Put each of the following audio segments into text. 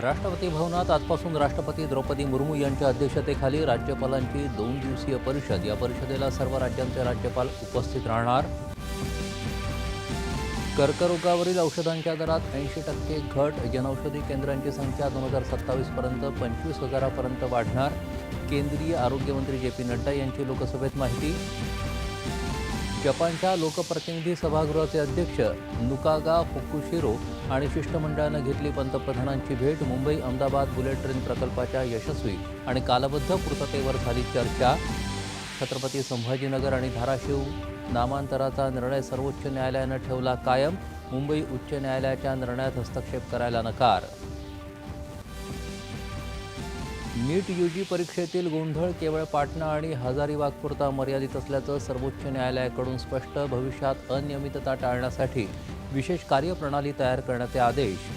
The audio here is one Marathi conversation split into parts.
राष्ट्रपती भवनात आजपासून राष्ट्रपती द्रौपदी मुर्मू यांच्या अध्यक्षतेखाली राज्यपालांची दोन दिवसीय परिषद. या परिषदेला सर्व राज्यांचे राज्यपाल उपस्थित राहणार. कर्करोगावरील औषधांच्या दरात ऐंशी टक्के घट. जनौषधी केंद्रांची संख्या दोन हजार सत्तावीसपर्यंत पंचवीस हजारापर्यंत वाढणार. केंद्रीय आरोग्यमंत्री जे पी नड्डा यांची लोकसभेत माहिती. जपानच्या लोकप्रतिनिधी सभागृहाचे अध्यक्ष नुकागा फुकुशिरो आणि शिष्टमंडळानं घेतली पंतप्रधानांची भेट मुंबई अहमदाबाद बुलेट ट्रेन प्रकल्पाच्या यशस्वी आणि कालबद्ध पूर्ततेवर झाली चर्चा. छत्रपती संभाजीनगर आणि धाराशिव नामांतराचा निर्णय सर्वोच्च न्यायालयानं ठेवला कायम मुंबई उच्च न्यायालयाच्या निर्णयात हस्तक्षेप करायला नकार. नीट यूजी परीक्षेतील गोंधळ केवळ पाटणा आणि हजारीबागपुरता मर्यादित असल्याचं सर्वोच्च न्यायालयाकडून स्पष्ट भविष्यात अनियमितता टाळण्यासाठी विशेष कार्यप्रणाली तयार करण्याचे आदेश.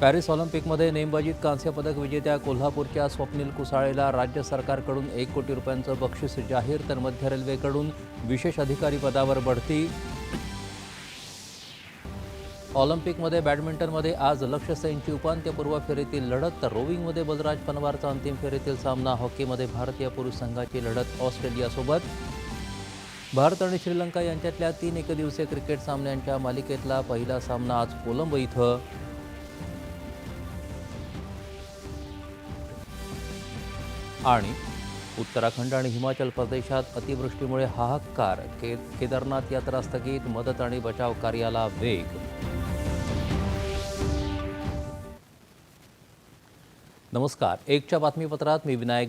पॅरिस ऑलिम्पिकमध्ये नेमबाजीत कांस्य पदक विजेत्या कोल्हापूरच्या स्वप्नील कुसाळेला राज्य सरकारकडून एक कोटी रुपयांचं बक्षीस जाहीर तर मध्य रेल्वेकडून विशेष अधिकारी पदावर बढती ऑलिम्पिकमध्ये बॅडमिंटनमध्ये आज लक्ष्य सेनची उपांत्यपूर्व फेरीतील लढत तर रोविंगमध्ये बलराज पनवारचा अंतिम फेरीतील सामना हॉकीमध्ये भारतीय पुरुष संघाची लढत ऑस्ट्रेलियासोबत. भारत आणि श्रीलंका यांच्यातल्या तीन एकदिवसीय क्रिकेट सामन्यांच्या मालिकेतला पहिला सामना आज कोलंबो इथं. आणि उत्तराखंड आणि हिमाचल प्रदेशात अतिवृष्टीमुळे हाहाकार. के केदारनाथ यात्रा स्थगित मदत आणि बचाव कार्याला वेग. नमस्कार. एकच्या बातमीपत्रात मी विनायक